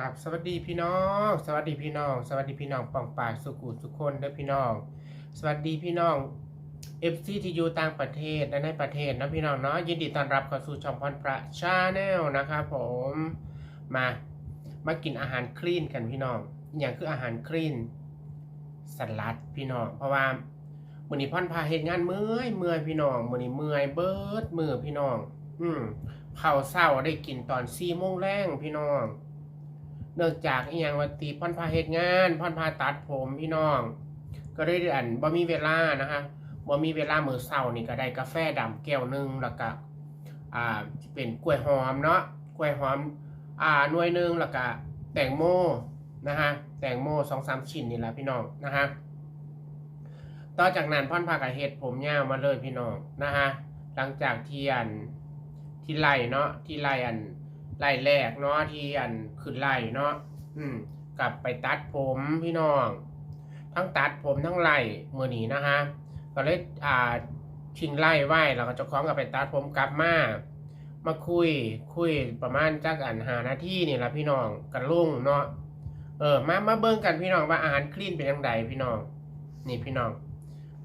กับสวัสดีพี่น้อง สวัสดีพี่น้อง สวัสดีพี่น้องป่องป่าสุกุสุกคนเด้อพี่น้อง สวัสดีพี่น้องเอฟซีที่อยู่ต่างประเทศและในประเทศนะพี่น้องเนาะยินดีต้อนรับเข้าสู่ช่องพรประชาแนลนะครับผมมามากินอาหารคลีนกันพี่น้องอย่างคืออาหารคลีนสลัดพี่น้อง เพราะว่ามื้อนี้พ่อนพาเฮ็ดงานเมื่อยเมื่อยพี่น้องมื้อนี้เมื่อยเบิร์ดมือพี่น้อง อืมข้าวเช้าได้กินตอน4โมงแรงพี่น้อง เนื่องจากอีหยังว่าตีพ่อนพาเฮ็ดงานพ่อนพาตัดผมพี่น้อง ก็ได้อันบ่มีเวลานะคะบ่มีเวลามือเช้านี่ก็ได้กาแฟดำแก้วหนึ่งแล้วก็อ่าเป็นกล้วยหอมเนาะกล้วยหอมอ่าหน่วยหนึ่งแล้วก็แตงโมนะฮะแตงโมสองสามชิ้นนี่แหละพี่น้องนะฮะต่อจากนั้นพ่อนพากับเฮ็ดผมยาวมาเลยพี่น้องนะฮะหลังจากที่อันที่ไล่เนาะที่ไล่อันไล่แรกเนาะที่อัน ขึ้นไล่เนาะอืม กลับไปตัดผมพี่น้อง ทั้งตัดผมทั้งไล่มือหนีนะฮะก็เลยอ่าชิงไล่ไหวแล้วก็จะคล้องกับไปตัดผมกลับมามาคุยคุยประมาณจักอันหาหน้าที่นี่แหละพี่น้องกันลุ่งเนาะเออมามาเบิ่งกันพี่น้องว่าอาหารคลีนเป็นยังไงพี่น้อง นี่พี่น้อง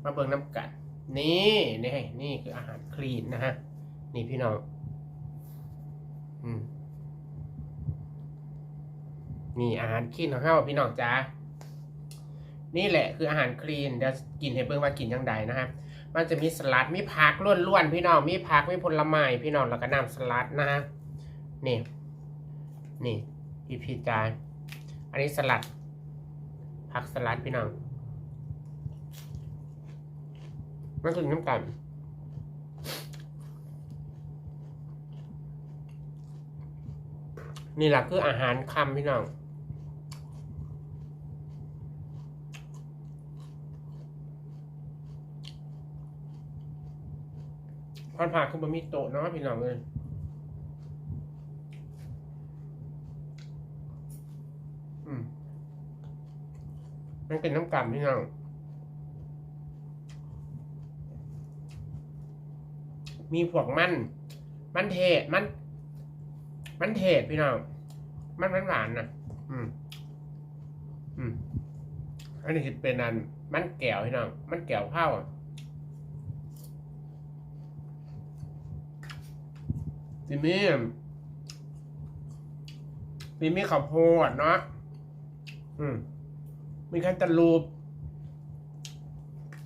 มาเบิ่งน้ำกันนี่นี่นี่คืออาหารคลีนนะฮะนี่พี่น้อง อืม นี่อาหารคลีนของเฮาพี่น้องจ้านี่แหละคืออาหารคลีนเดี๋ยวกินให้เบิ่งว่ากินยังไงนะฮะมันจะมีสลัดมีผักล้วนๆพี่น้องมีผักมีผลไม้พี่น้องแล้วก็น้ำสลัดนะฮะนี่นี่พี่พี่จ้าอันนี้สลัด ผักสลัดพี่น้องมันถึงน้ำกันนี่แหละคืออาหารคำพี่น้อง พอนผ่าคือบะมีโตะเนาะพี่น้องเลยอืมมันเป็นน้ำกันพี่น้อง มีพวกมัน มันเทศมัน มันเทศพี่น้องมันหวานนะอืม อืม อันนี้คือเป็นอัน มันแก้วพี่น้อง มันแก้วเผา ทีนี้ทีนี้ข้าวโพดเนาะอืม มีแคนตาลูป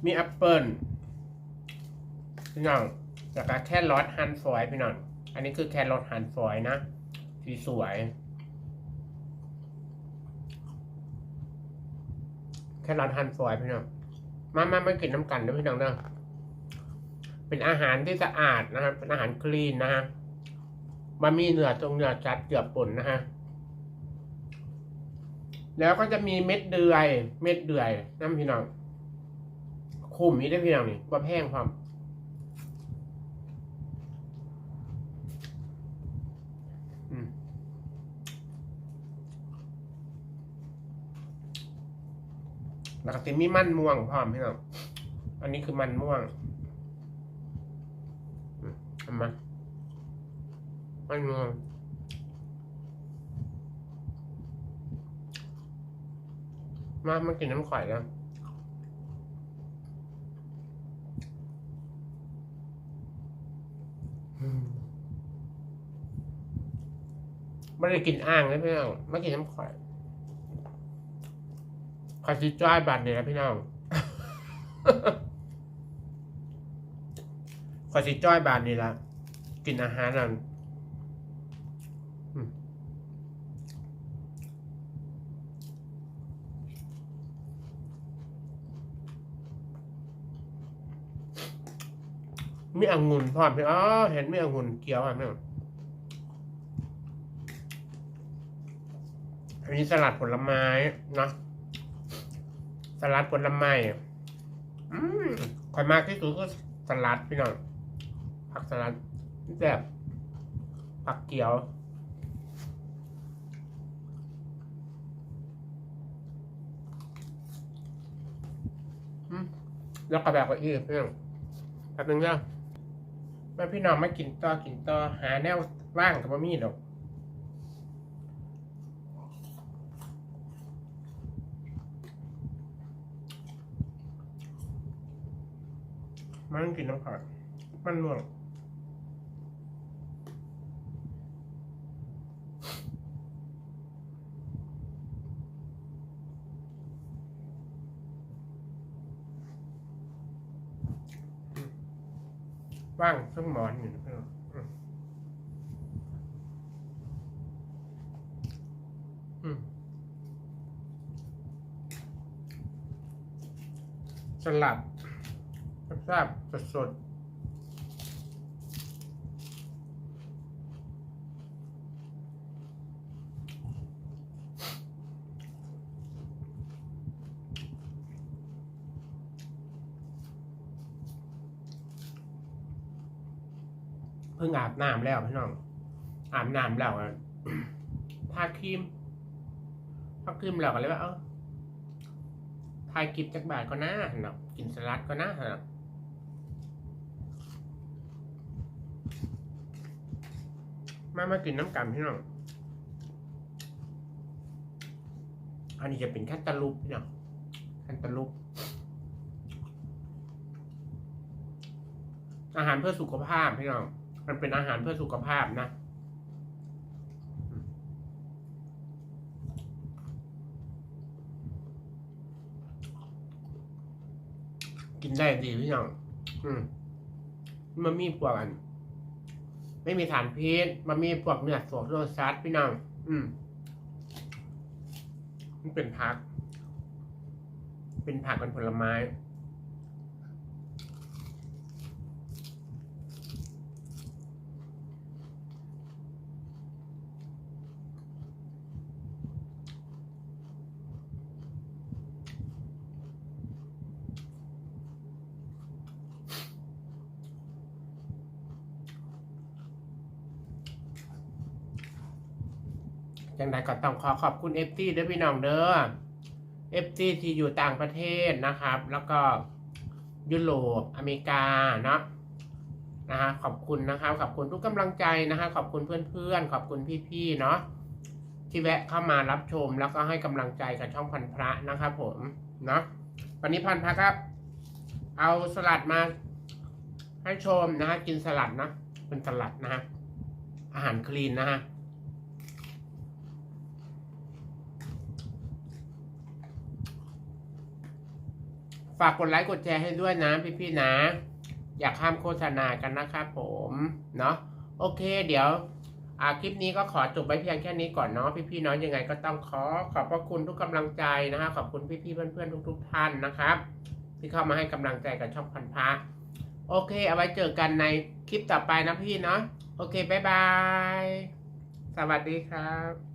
มีแอปเปิลพี่น้องแล้วก็แครอทฮันฟอยพี่น้อง อันนี้คือแครอทหั่นฝอยนะ สีสวย แครอทหั่นฝอยพี่น้อง มามามากินน้ำกันนะพี่น้องเนาะเป็นอาหารที่สะอาดนะครับ เป็นอาหารคลีนนะฮะ บะหมี่เนื้อตรงเนื้อจัดเกือบป่นนะฮะ แล้วก็จะมีเม็ดเดือย เม็ดเดือยน้ำพี่น้อง คุมนี้ได้พี่น้องนี่ว่าแพงพร้อมอืมแล้วก็จะมีมันม่วงพร้อมพี่น้อง อันนี้คือมันม่วงอืมเอามา มันม่วงมามากินน้ำข่อยแล้วไม่ได้กินอ่างเลยพี่น้องไม่กินน้ำข่อยขอยจิจ้อยบัตรเนี่ยนะพี่น้องขอยจิจ้อยบาทนี่ละกินอาหารนั่น มีองุ่นพร้อมพี่อ๋อเห็นมีองุ่นเกี๊ยวอะพี่น้องอันนี้สลัดผลไม้เนาะสลัดผลไม้อืมคอยมากที่สุดก็สลัดพี่น้องผักสลัดแบบผักเกี๊ยวอืมแล้วก็แบบว่าอีกพี่องแป๊บนึงแล้ว แม่พี่น้องม่กินต่อกินต่อหาแนวว่างกับบะมีดหรอกมันกินน้ำผักมันม่วง ว่างเครื่องหมอนอยู่นะครับอืมอืมสลัดทราบๆสดๆ เพิ่งอาบน้ำแล้วพี่น้องอาบน้ำแล้วทาครีมทาครีมแล้วก็เลยว่าเออทายกิบจากบาทก็น่าเนาะกินสลัดก็น่าเนาะมามากินน้ำกันพี่น้องอันนี้จะเป็นแค่ตะลุปพี่น้องแค่ตะลุปอาหารเพื่อสุขภาพพี่น้อง มันเป็นอาหารเพื่อสุขภาพนะ กินได้ดีพี่น้องอืมมันมีพวกอัน ไม่มีฐานพิษ มันมีพวกเนื้อสดโรซัสพี่น้องอืมมันเป็นผัก เป็นผักเป็นผลไม้ จังใดก็ต้องขอขอบคุณเอฟซีด้วยพี่น้องเด้อเอฟซีที่อยู่ต่างประเทศนะครับ แล้วก็ยุโรปอเมริกาเนาะนะฮะขอบคุณนะครับ ขอบคุณทุกกำลังใจนะฮะขอบคุณเพื่อนๆ ขอบคุณพี่ๆเนาะที่แวะเข้ามารับชมแล้วก็ให้กำลังใจกับช่องพันพระนะครับผมเนาะวันนี้พันพระครับ เอาสลัดมาให้ชมนะฮะกินสลัดนะเป็นสลัดนะฮะอาหารคลีนนะฮะ ฝากกดไลค์กดแชร์ให้ด้วยนะพี่ๆนะ อยากข้ามโฆษณากันนะครับผมเนาะโอเค เดี๋ยวอ่าคลิปนี้ก็ขอจบไว้เพียงแค่นี้ก่อนเนาะพี่ๆเนาะยังไงก็ต้องขอขอบพระคุณทุกกำลังใจนะฮะขอบคุณพี่ๆเพื่อนๆทุก ๆ ท่านนะครับ ที่เข้ามาให้กำลังใจกับช่องพันพระโอเค เอาไว้เจอกันในคลิปต่อไปนะพี่เนาะโอเคบ๊ายบาย สวัสดีครับ